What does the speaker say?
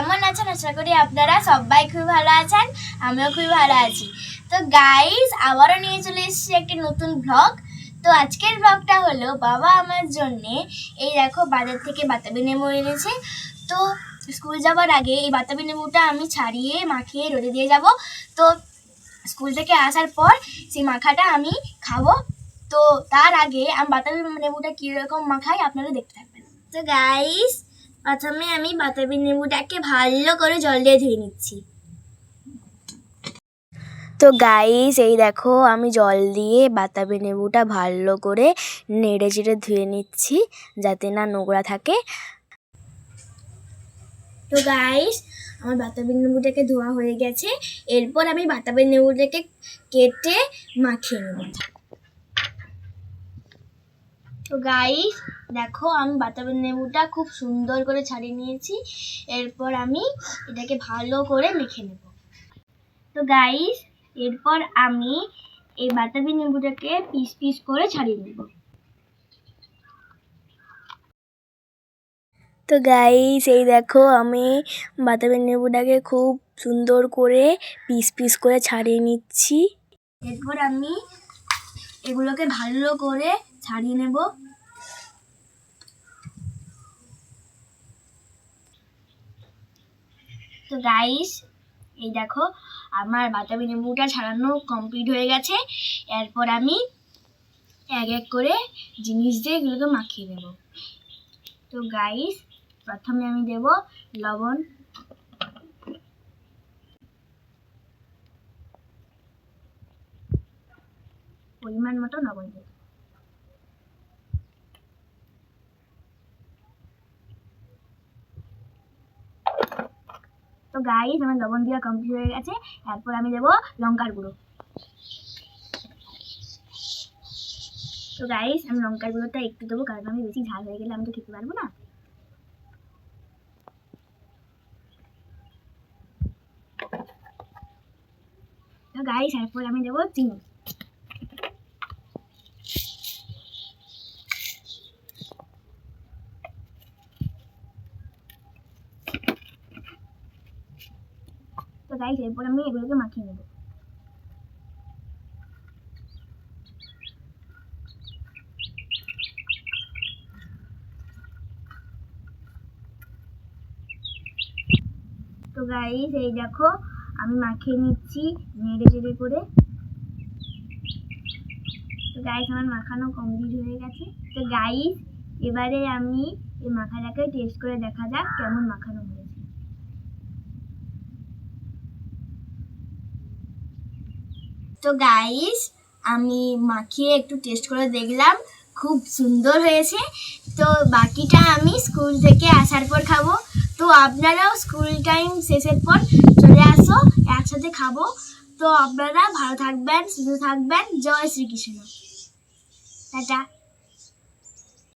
কেমন আছেন? আশা করি আপনারা সবাই খুবই ভালো আছেন, আমিও খুবই ভালো আছি। তো গাইস আবারও নিয়ে চলে এসেছি একটি নতুন ব্লগ তো আজকের ব্লগটা হলো বাবা আমার জন্যে এই দেখো বাজার থেকে বাতাবি নেমু এনেছে। তো স্কুল যাওয়ার আগে এই বাতাবি নেমুটা আমি ছাড়িয়ে মাখিয়ে রোদে দিয়ে যাব। তো স্কুল থেকে আসার পর সেই মাখাটা আমি খাব। তো তার আগে আমি বাতাবি লেবুটা কীরকম মাখাই আপনারা দেখতে থাকবেন। তো গাইস প্রথমে আমি বাতাবি লেবুটাকে ভালো করে জল দিয়ে ধুয়ে নিচ্ছি। তো গাইস এই দেখো আমি জল দিয়ে বাতাবি লেবুটা ভালো করে নেড়ে চেড়ে ধুয়ে নিচ্ছি যাতে না নোংরা থাকে। তো গাইস আমার বাতাবি লেবুটাকে ধোয়া হয়ে গেছে। এরপর আমি বাতাবি লেবুটাকে কেটে মাখিয়ে নেব। তো গাইস দেখো আমি বাতাবি লেবুটা খুব সুন্দর করে ছাড়িয়ে নিয়েছি। এরপর আমি এটাকে ভালো করে মেখে নেব। তো গাইস এরপর আমি এই বাতাবি লেবুটাকে পিস পিস করে ছাড়িয়ে নেব। তো গাইস এই দেখো আমি বাতাবি লেবুটাকে খুব সুন্দর করে পিস পিস করে ছাড়িয়ে নিচ্ছি। এরপর আমি এগুলোকে ভালো করে ছাড়িয়ে নেব। তো গাইস এই দেখো, আমার বাতাবি লেবুটা ছাড়ানো কমপ্লিট হয়ে গেছে। এরপর আমি এক এক করে জিনিস দিয়ে এগুলোকে মাখিয়ে নেব। তো গাইস প্রথমে আমি দেব লবণ। পরিমাণ মতো লবণ দেব। গাইস আমার লবণ দেওয়া কমপ্লিট হয়ে গেছে। এরপর আমি দেবো লঙ্কার গুঁড়ো। তো গাইস আমি লঙ্কার গুঁড়োটা একটু দেবো, কারণ আমি বেশি ঝাল হয়ে গেলে আমি তো খেতে পারব না। তো গাইস এরপর আমি দেবো চিনি। তো গাইস এরপর আমি এগুলোকে মাখিয়ে নেব তো গাইস এই দেখো আমি মাখিয়ে নিচ্ছি নেড়ে চেড়ে করে তো গাইস আমার মাখানো কমপ্লিট হয়ে গেছে তো গাইস এবারে আমি এই মাখাটাকে টেস্ট করে দেখা যাক কেমন মাখানো হয়েছে তো গাইস আমি মাখিয়ে একটু টেস্ট করে দেখলাম, খুব সুন্দর হয়েছে। তো বাকিটা আমি স্কুল থেকে আসার পর খাব। তো আপনারাও স্কুল টাইম শেষের পর চলে আসো, একসাথে খাব। তো আপনারা ভালো থাকবেন, সুস্থ থাকবেন। জয় শ্রীকৃষ্ণ। টাটা।